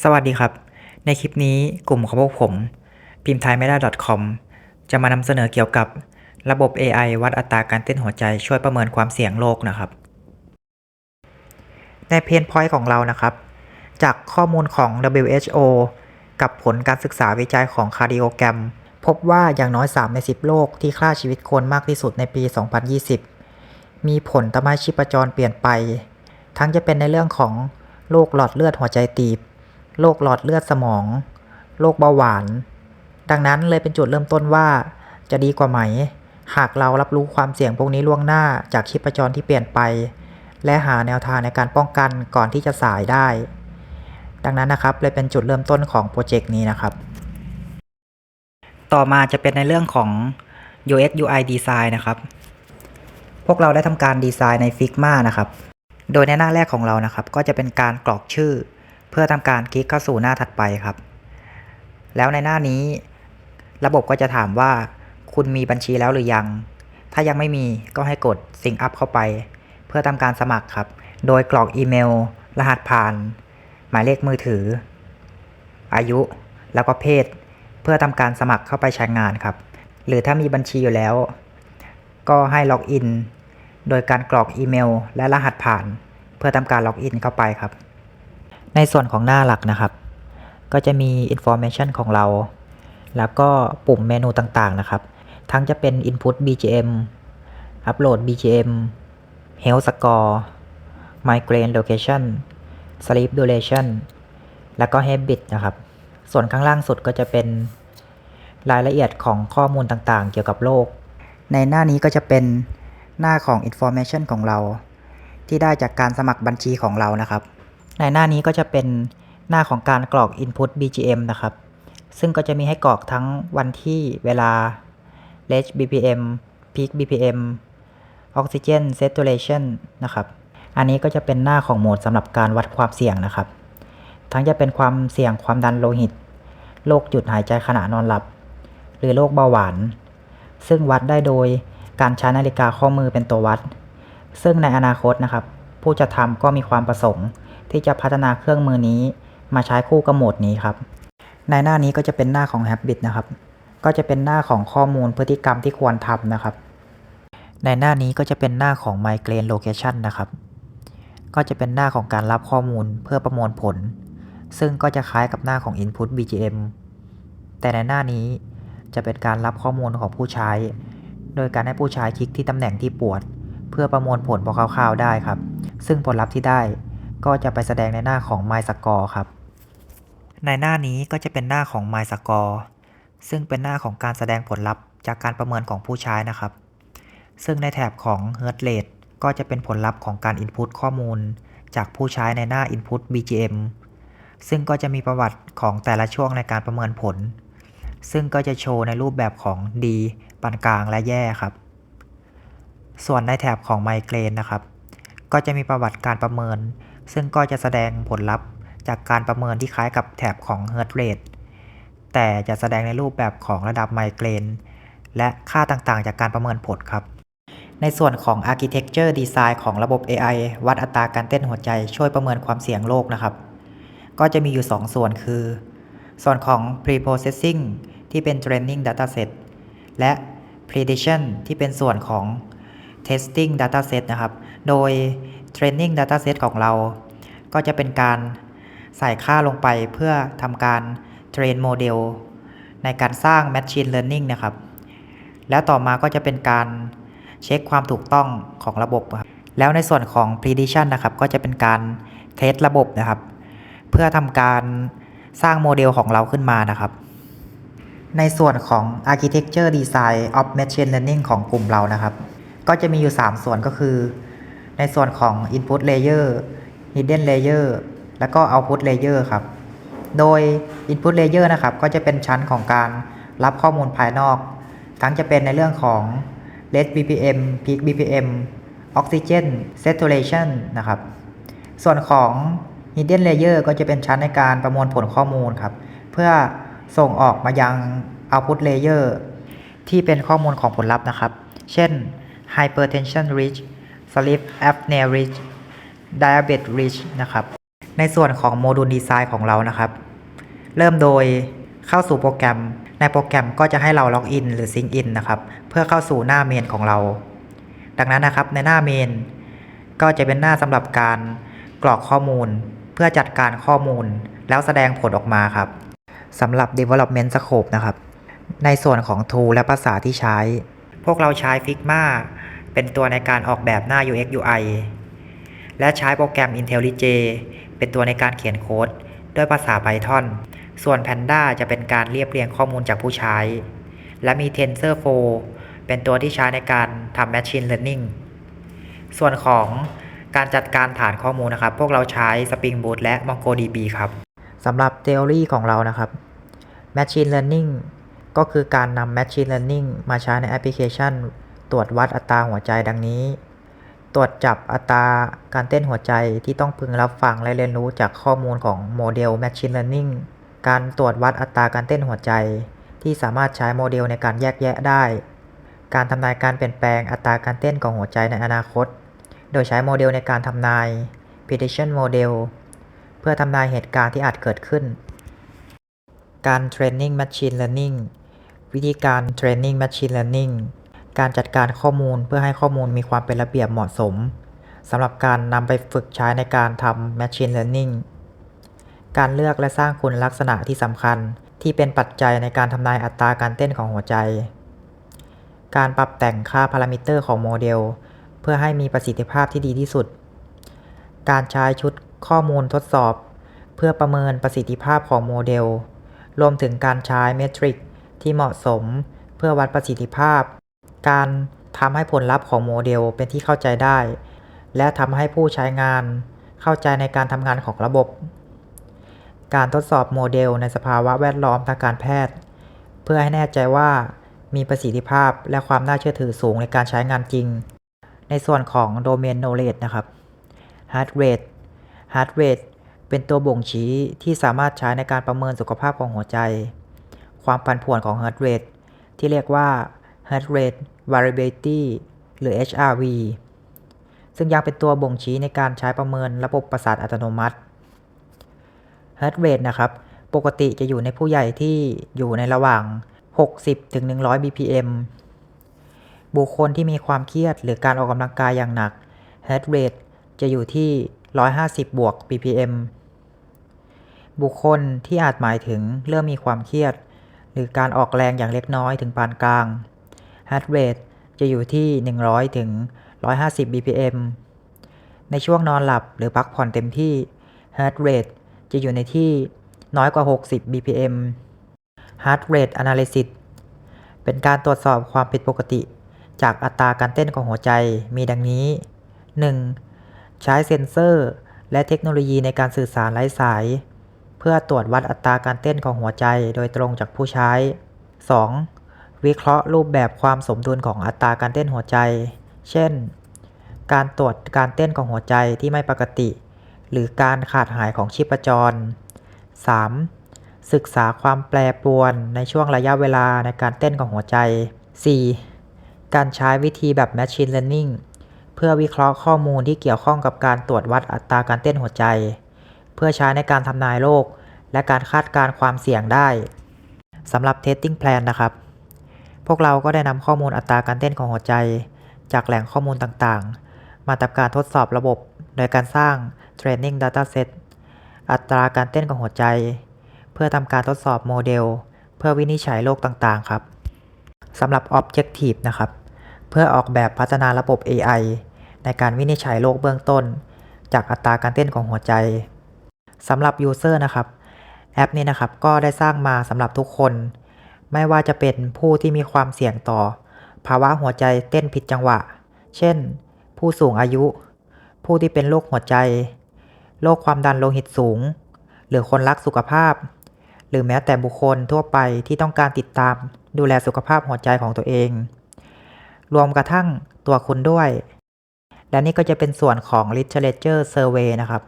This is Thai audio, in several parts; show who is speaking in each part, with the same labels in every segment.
Speaker 1: สวัสดีครับ ในคลิปนี้กลุ่มของพวกผม พิมพ์ไทยไม่ได้ .com จะมานำเสนอเกี่ยวกับระบบ AI วัดอัตราการเต้นหัวใจช่วยประเมินความเสี่ยงโรคนะครับ ในเพนพอยต์ของเรานะครับ จากข้อมูลของ WHO กับผลการศึกษาวิจัยของคาร์ดิโอแกรม พบว่าอย่างน้อย 3 ใน 10 โรคที่ฆ่าชีวิตคนมากที่สุดในปี 2020 มีผลทำให้ชีพจรเปลี่ยนไป ทั้งจะเป็นในเรื่องของโรคหลอดเลือดหัวใจตีบ โรคหลอดเลือดสมอง โรคเบาหวาน ดังนั้นเลยเป็นจุดเริ่มต้นว่า จะดีกว่าไหม หากเรารับรู้ความเสี่ยงพวกนี้ล่วงหน้าจากชีพจรที่เปลี่ยนไป และหาแนวทางในการป้องกันก่อนที่จะสายได้ ดังนั้นนะครับเลยเป็นจุดเริ่มต้นของโปรเจกต์นี้นะครับ ต่อมาจะเป็นในเรื่องของ UX UI Design นะครับ พวกเราได้ทำการดีไซน์ใน Figma นะครับ โดยในหน้าแรกของเรานะครับ ก็จะเป็นการกรอกชื่อ เพื่อทำการคลิกเข้าสู่หน้าถัดไปครับ แล้วในหน้านี้ ระบบก็จะถามว่า คุณมีบัญชีแล้วหรือยัง ถ้ายังไม่มีก็ให้กด Sync Up เข้าไป เพื่อทำการสมัครครับ โดยกรอกอีเมล รหัสผ่าน หมายเลขมือถือ อายุ แล้วก็เพศ เพื่อทำการสมัครเข้าไปใช้งานครับ หรือถ้ามีบัญชีอยู่แล้ว ก็ให้ล็อกอินโดยการกรอกอีเมล และรหัสผ่าน เพื่อทำการล็อกอินเข้าไปครับ ในส่วนของหน้าหลักนะครับ ก็จะมี information ของเรา แล้วก็ปุ่มเมนูต่างๆนะครับ ทั้งจะเป็น input BGM upload BGM health score migraine location sleep duration แล้วก็ habit นะครับ ส่วนข้างล่างสุดก็จะเป็นรายละเอียดของข้อมูลต่างๆ เกี่ยวกับโรค ในหน้านี้ก็จะเป็นหน้าของ information ของเรา ที่ได้จากการสมัครบัญชีของเรานะครับ ในหน้านี้ก็จะเป็นหน้าของการกรอก input BGM นะครับ ซึ่งก็จะมีให้กรอกทั้งวันที่เวลา range BPM peak BPM oxygen saturation นะครับ อันนี้ก็จะเป็นหน้าของโหมดสำหรับการวัดความเสี่ยงนะครับ ทั้งจะเป็นความเสี่ยงความดันโลหิต โรคหยุดหายใจขณะนอนหลับ หรือโรคเบาหวาน ซึ่งวัดได้โดยการใช้นาฬิกาข้อมือเป็นตัววัด ซึ่งในอนาคตนะครับ ผู้จะทำก็มีความประสงค์ ที่จะพัฒนาเครื่องมือนี้ มาใช้คู่กับโหมดนี้ครับ ในหน้านี้ก็จะเป็นหน้าของ Habit นะครับ ก็จะเป็นหน้าของข้อมูลพฤติกรรมที่ควรทำนะครับ ในหน้านี้ก็จะเป็นหน้าของ Migraine Location นะครับ ก็จะเป็นหน้าของการรับข้อมูลเพื่อประมวลผล ซึ่งก็จะคล้ายกับหน้าของ Input BGM แต่ในหน้านี้จะเป็นการรับข้อมูลของผู้ใช้ โดยการให้ผู้ใช้คลิกที่ตำแหน่งที่ปวด เพื่อประมวลผลพอคร่าวๆได้ครับ ซึ่งผลลัพธ์ที่ได้ ก็จะไปแสดงในหน้าของ My Score ครับ ในหน้านี้ก็จะเป็นหน้าของ My Score ซึ่งเป็นหน้าของการแสดงผลลัพธ์จากการประเมินของผู้ใช้นะครับ ซึ่งในแถบของ Heart Rate ก็จะเป็นผลลัพธ์ของการ Input ข้อมูล จากผู้ใช้ในหน้า Input BGM ซึ่งก็จะมีประวัติของแต่ละช่วงในการประเมินผล ซึ่งก็จะโชว์ในรูปแบบของดีปานกลางและแย่ครับ ส่วนในแถบของไมเกรนนะครับ ก็จะมีประวัติการประเมิน ซึ่งก็จะแสดงผลลัพธ์จากการประเมินที่คล้ายกับแถบของ Heart Rate แต่จะแสดงในรูปแบบของระดับไมเกรนและค่าต่างๆ จากการประเมินผลครับ ในส่วนของ Architecture Design ของระบบ AI วัดอัตราการเต้นหัวใจช่วยประเมินความเสี่ยงโรคนะครับ ก็จะมีอยู่ 2 ส่วนคือ ส่วนของ Pre-processing ที่เป็น Training Dataset และ Prediction ที่เป็นส่วนของ Testing Dataset นะครับ โดย Training Dataset ของเรา ก็จะเป็นการใส่ค่าลงไปเพื่อทำการ Train Model ในการสร้าง Machine Learning นะครับ แล้วต่อมาก็จะเป็นการเช็คความถูกต้องของระบบครับ แล้วในส่วนของ prediction นะครับ ก็จะเป็นการเทสระบบนะครับ เพื่อทำการสร้างโมเดลของเราขึ้นมานะครับ ในส่วนของ architecture design of machine learning ของกลุ่มเรานะครับ ก็จะมีอยู่ 3 ส่วนก็คือ ในส่วนของ input layer hidden layer แล้วก็ output layer ครับ โดย input layer นะครับก็จะเป็นชั้นของการรับข้อมูลภายนอก ทั้งจะเป็นในเรื่องของ rate BPM peak BPM oxygen saturation นะครับ ส่วนของ hidden layer ก็จะเป็นชั้นในการประมวลผลข้อมูลครับ เพื่อส่งออกมายัง output layer ที่เป็นข้อมูลของผลลัพธ์นะครับ เช่น hypertension risk sleep apnea risk diabetes risk นะครับ ในส่วนของโมดูลดีไซน์ของเรานะครับ เริ่มโดยเข้าสู่โปรแกรม ในโปรแกรมก็จะให้เราล็อกอินหรือซิงอินนะครับ เพื่อเข้าสู่หน้าเมนของเรา ดังนั้นนะครับในหน้าเมน ก็จะเป็นหน้าสำหรับการกรอกข้อมูล เพื่อจัดการข้อมูล แล้วแสดงผลออกมาครับสำหรับ Development Scope นะครับ ในส่วนของ Tool และภาษาที่ใช้ พวกเราใช้ Figma เป็นตัวในการออกแบบหน้า UX UI และใช้โปรแกรม IntelliJ เป็นตัวในการเขียนโค้ดด้วยภาษา Python ส่วน Panda จะเป็นการเรียบเรียงข้อมูลจากผู้ใช้ และมี TensorFlow เป็นตัวที่ใช้ในการทำ Machine Learning ส่วนของการจัดการฐานข้อมูลนะครับ พวกเราใช้ Spring Boot และ MongoDB ครับสำหรับ Theory ของเรานะครับ Machine Learning ก็คือการนำ Machine Learning มาใช้ในแอปพลิเคชัน ตรวจวัดอัตราหัวใจดังนี้ ตรวจจับอัตราการเต้นหัวใจที่ต้องพึงรับฟังและเรียนรู้จากข้อมูลของโมเดล Machine Learning การตรวจวัดอัตราการเต้นหัวใจ ที่สามารถใช้โมเดลในการแยกแยะได้ การทำนายการเปลี่ยนแปลงอัตราการเต้นของหัวใจในอนาคต โดยใช้โมเดลในการทำนาย prediction model เพื่อทำนายเหตุการณ์ที่อาจเกิดขึ้น การ training machine learning วิธีการ training machine learning การจัดการข้อมูลเพื่อให้ข้อมูลมีความเป็นระเบียบเหมาะสมสำหรับการนำไปฝึกใช้ในการทำ machine learning การเลือกและสร้างคุณลักษณะที่สำคัญที่เป็นปัจจัยในการทำนายอัตราการเต้นของหัวใจ การปรับแต่งค่าพารามิเตอร์ของโมเดล เพื่อให้มีประสิทธิภาพที่ดีที่สุด การใช้ชุดข้อมูลทดสอบ เพื่อประเมินประสิทธิภาพของโมเดล รวมถึงการใช้เมทริกที่เหมาะสม เพื่อวัดประสิทธิภาพ การทำให้ผลลัพธ์ของโมเดลเป็นที่เข้าใจได้ และทำให้ผู้ใช้งานเข้าใจในการทำงานของระบบ การทดสอบโมเดลในสภาวะแวดล้อมทางการแพทย์ เพื่อให้แน่ใจว่ามีประสิทธิภาพและความน่าเชื่อถือสูงในการใช้งานจริง ในส่วนของ Domain Knowledge นะครับ Heart Rate Heart Rate เป็นตัวบ่งชี้ที่สามารถใช้ในการประเมินสุขภาพของหัวใจ ความผันผวนของ Heart Rate ที่เรียกว่า Heart Rate Variability หรือ HRV ซึ่งยังเป็นตัวบ่งชี้ในการใช้ประเมินระบบประสาทอัตโนมัติ Heart Rate นะครับ ปกติจะอยู่ในผู้ใหญ่ที่อยู่ในระหว่าง 60ถึง100 BPM บุคคลที่มีความเครียดหรือการออกกำลังกายอย่างหนัก Heart Rate จะอยู่ที่ 150 บวก BPM บุคคลที่อาจหมายถึงเริ่มมีความเครียด หรือการออกแรงอย่างเล็กน้อยถึงปานกลาง Heart Rate จะอยู่ที่ 100 ถึง 150 BPM ในช่วงนอนหลับหรือพักผ่อนเต็มที่ Heart Rate จะอยู่ในที่น้อยกว่า 60 BPM Heart Rate Analysis เป็นการตรวจสอบความผิดปกติ จากอัตราการเต้นของหัวใจมีดังนี้ 1. ใช้เซ็นเซอร์ และเทคโนโลยีในการสื่อสารไร้สาย เพื่อตรวจวัดอัตราการเต้นของหัวใจโดยตรงจากผู้ใช้ 2. วิเคราะห์รูปแบบความสมดุลของอัตราการเต้นหัวใจ เช่น การตรวจการเต้นของหัวใจที่ไม่ปกติ หรือการขาดหายของชีพจร 3. ศึกษาความแปรปรวนในช่วงระยะเวลาในการเต้นของหัวใจ 4. การใช้วิธีแบบ Machine Learning เพื่อวิเคราะห์ข้อมูลที่เกี่ยวข้องกับการตรวจวัดอัตราการเต้นหัวใจ เพื่อใช้ในการทำนายโรคและการคาดการความเสี่ยงได้สำหรับ Testing Plan นะครับ พวกเราก็ได้นำข้อมูลอัตราการเต้นของหัวใจ จากแหล่งข้อมูลต่างๆ มาทำการทดสอบระบบ โดยการสร้าง Training Dataset อัตราการเต้นของหัวใจ เพื่อทำการทดสอบโมเดล เพื่อวินิจฉัยโรคต่างๆ ครับสำหรับ Objective นะครับ เพื่อออกแบบพัฒนาระบบ AI ในการวินิจฉัยโรคเบื้องต้น จากอัตราการเต้นของหัวใจสำหรับ User นะครับ แอปนี้นะครับก็ได้สร้างมาสำหรับทุกคน ไม่ว่าจะเป็นผู้ที่มีความเสี่ยงต่อ ภาวะหัวใจเต้นผิดจังหวะ เช่น ผู้สูงอายุ ผู้ที่เป็นโรคหัวใจ โรคความดันโลหิตสูง หรือคนรักสุขภาพ หรือแม้แต่บุคคลทั่วไปที่ต้องการติดตาม ดูแลสุขภาพหัวใจของตัวเอง รวมกระทั่งตัวคุณด้วย และนี่ก็จะเป็นส่วนของ literature survey นะครับ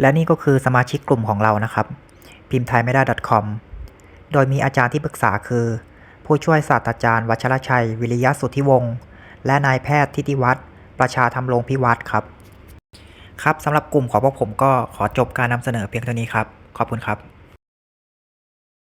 Speaker 1: และนี่ก็คือสมาชิกกลุ่มของเรานะครับ พิมพ์ไทยไม่ได้ .com โดยมีอาจารย์ที่ปรึกษาคือ ผู้ช่วยศาสตราจารย์วัชรชัย วิริยะสุทธิวงศ์และนายแพทย์ทิติวัฒน์ประชาธรรมรงพิวัตรครับ ครับสำหรับกลุ่มของพวกผมก็ขอจบการนำเสนอเพียงเท่านี้ครับ ขอบคุณครับ